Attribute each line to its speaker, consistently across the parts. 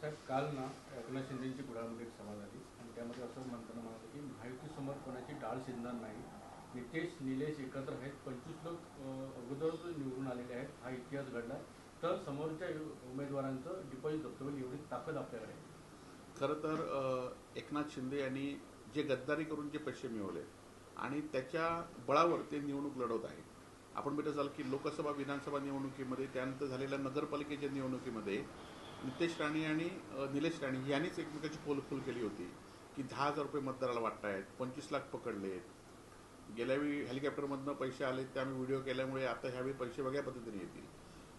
Speaker 1: साहेब काल ना एकनाथ शिंदेची कुडाळमध्ये एक सभा झाली आणि त्यामध्ये असं म्हणताना म्हणाले की महायुतीसमोर कोणाची डाळ शिजणार नाही. नितेश निलेश एकत्र आहेत. पंचवीस लोक अगोदरच निवडून आलेले आहेत हा इतिहास घडला. तर समोरच्या उमेदवारांचं डिपॉझिट जप्त होईल एवढी ताकद आपल्याकडे आहे.
Speaker 2: खरं तर एकनाथ शिंदे यांनी जे गद्दारी करून जे पैसे मिळवले आणि त्याच्या बळावर ते निवडणूक लढवत आहे आपण भेटत असाल की लोकसभा विधानसभा निवडणुकीमध्ये त्यानंतर झालेल्या नगरपालिकेच्या निवडणुकीमध्ये नितेश राणे आणि निलेश राणे यांनीच एकमेकाची पोलखोल केली होती की दहा हजार रुपये मतदाराला वाटतायत पंचवीस लाख पकडलेत. गेल्यावेळी हेलिकॉप्टरमधनं पैसे आले ते आम्ही व्हिडिओ केल्यामुळे आता ह्यावेळी पैसे वेगळ्या पद्धतीने येतील.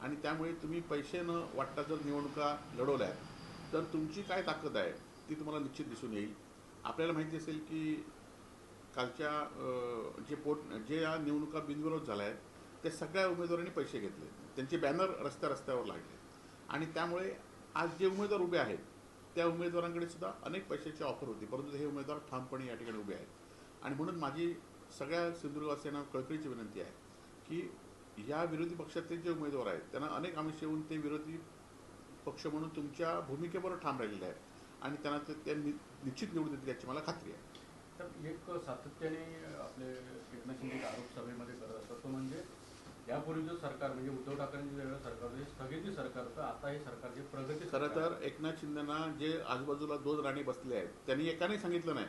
Speaker 2: आणि त्यामुळे तुम्ही पैसे न वाटता जर निवडणुका लढवल्या तर तुमची काय ताकद आहे ती तुम्हाला निश्चित दिसून येईल. आपल्याला माहिती असेल की कालच्या जे पोट जे या निवडणुका बिनविरोध झाल्या आहेत त्या सगळ्या उमेदवारांनी पैसे घेतले त्यांचे बॅनर रस्त्या रस्त्यावर लागले. आणि त्यामुळे आज जे उमेदवार उभे आहेत त्या उमेदवारांकडे सुद्धा अनेक पैशाची ऑफर होती. परंतु हे उमेदवार ठामपणे या ठिकाणी उभे आहेत. आणि म्हणून माझी सगळ्या सिंधुदुर्गवासियांना कळकळीची विनंती आहे की या विरोधी पक्षातले जे उमेदवार आहेत त्यांना अनेक आमिष येऊन ते विरोधी पक्ष म्हणून तुमच्या भूमिकेवर ठाम राहिलेले आहेत. आणि त्यांना ते ते नि- निश्चित निवडून देतील याची मला खात्री आहे.
Speaker 1: तर एक सातत्याने आपले एकनाथ शिंदे आरोप सभेमध्ये करत असतात. तो म्हणजे यापूर्वीचं सरकार म्हणजे उद्धव ठाकरेंचं वेगळं सरकार हे स्थगिती सरकार होतं आता हे सरकार जे प्रगती
Speaker 2: खरं तर. एकनाथ शिंदेना जे आजूबाजूला दोन राणी बसले आहेत त्यांनी एकाने सांगितलं नाही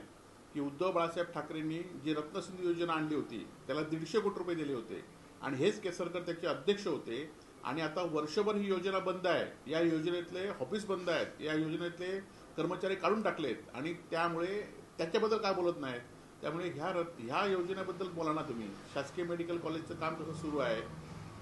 Speaker 2: की उद्धव बाळासाहेब ठाकरेंनी जी रत्नसिंधू योजना आणली होती त्याला दीडशे कोटी रुपये दिले होते. आणि हेच केसरकर त्याचे अध्यक्ष होते. आणि आता वर्षभर ही योजना बंद आहे. या योजनेतले ऑफिस बंद आहेत. या योजनेतले कर्मचारी काढून टाकलेत. आणि त्यामुळे त्याच्याबद्दल काय बोलत नाहीत? त्यामुळे ह्या रथ ह्या योजनेबद्दल बोला ना तुम्ही. शासकीय मेडिकल कॉलेजचं काम कसं सुरू आहे?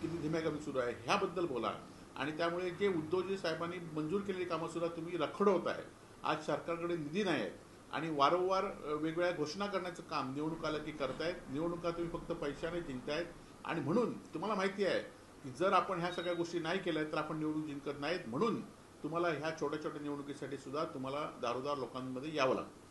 Speaker 2: किती धीम्यागती सुरू आहे? ह्याबद्दल बोला. आणि त्यामुळे जे उद्योजी साहेबांनी मंजूर केलेली कामंसुद्धा तुम्ही रखडवत आहे. आज सरकारकडे निधी नाही आहे. आणि वारंवार वेगवेगळ्या घोषणा करण्याचं काम निवडणूक आलं की करतायत. निवडणुका तुम्ही फक्त पैशाने जिंकतायत. आणि म्हणून तुम्हाला माहिती आहे की जर आपण ह्या सगळ्या गोष्टी नाही केल्या तर आपण निवडणूक जिंकत नाहीत. म्हणून तुम्हाला ह्या छोट्या छोट्या निवडणुकीसाठी सुद्धा तुम्हाला दारोदार लोकांमध्ये यावं लागतं.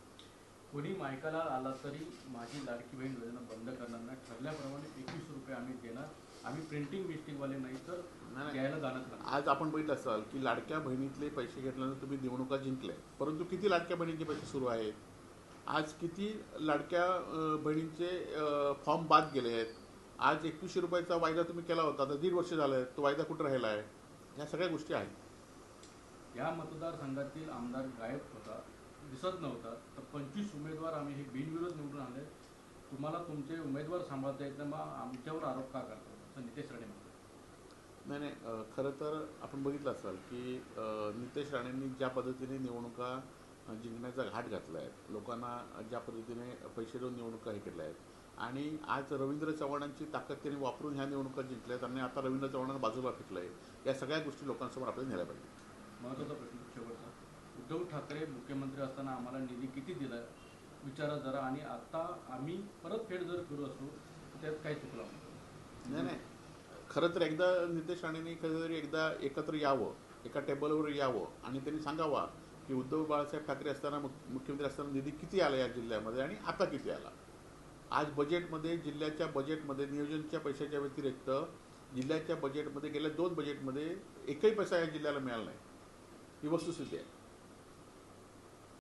Speaker 1: कोणी मायकाला आला तरी माझी लाडकी बहीण योजना बंद करणार नाही. ठरल्याप्रमाणे एकवीस रुपये आम्ही देणार. आम्ही प्रिंटिंग मिस्टेकवाले नाही तर
Speaker 2: नाही, नाही.
Speaker 1: द्यायला जाणंच लागणार
Speaker 2: आज आपण बघितलं असाल की लाडक्या बहिणीतले पैसे घेतल्यानंतर तुम्ही निवडणुका जिंकल्या. परंतु किती लाडक्या बहिणींचे पैसे सुरू आहेत? आज किती लाडक्या बहिणींचे फॉर्म बाद गेले आहेत? आज एकवीसशे रुपयाचा वायदा तुम्ही केला होता. आता दीड वर्ष झालं तो वायदा कुठं राहिला आहे? ह्या सगळ्या गोष्टी आहेत.
Speaker 1: या मतदारसंघातील आमदार गायब होता दिसत नव्हता. तर पंचवीस उमेदवार आम्ही हे बिनविरोध निवडून आले तुम्हाला तुमचे उमेदवार सांभाळता येत नाही मग आमच्यावर आरोप का करतो? असं नितेश राणे म्हणतात.
Speaker 2: नाही नाही खरं तर आपण बघितलं असाल की नितेश राणेंनी ज्या पद्धतीने निवडणुका जिंकण्याचा घाट घातला आहे लोकांना ज्या पद्धतीने पैसे देऊन निवडणुका हे केल्या आहेत आणि आज रवींद्र चव्हाणांची ताकद त्यांनी वापरून ह्या निवडणुका जिंकल्यात आणि आता रवींद्र चव्हाणांना बाजूला फेकलं आहे या सगळ्या गोष्टी लोकांसमोर आपल्याला नेल्या पाहिजे.
Speaker 1: महत्त्वाचा प्रश्न शेवटचा. उद्धव ठाकरे मुख्यमंत्री असताना आम्हाला निधी किती दिला? विचारा जरा. आणि आता आम्ही परतफेड जर करू असू तर त्यात काय चुकलं
Speaker 2: नाही. नाही खरं तर एकदा नितेश राणेंनी कधीतरी एकदा एकत्र यावं एका टेबलवर यावं आणि त्यांनी सांगावा की उद्धव बाळासाहेब ठाकरे असताना मुख्यमंत्री असताना निधी किती आला या जिल्ह्यामध्ये आणि आता किती आला? आज बजेटमध्ये जिल्ह्याच्या बजेटमध्ये नियोजनच्या पैशाच्या व्यतिरिक्त जिल्ह्याच्या बजेटमध्ये गेल्या दोन बजेटमध्ये एकही पैसा या जिल्ह्याला मिळाला नाही. ही वस्तुस्थिती आहे.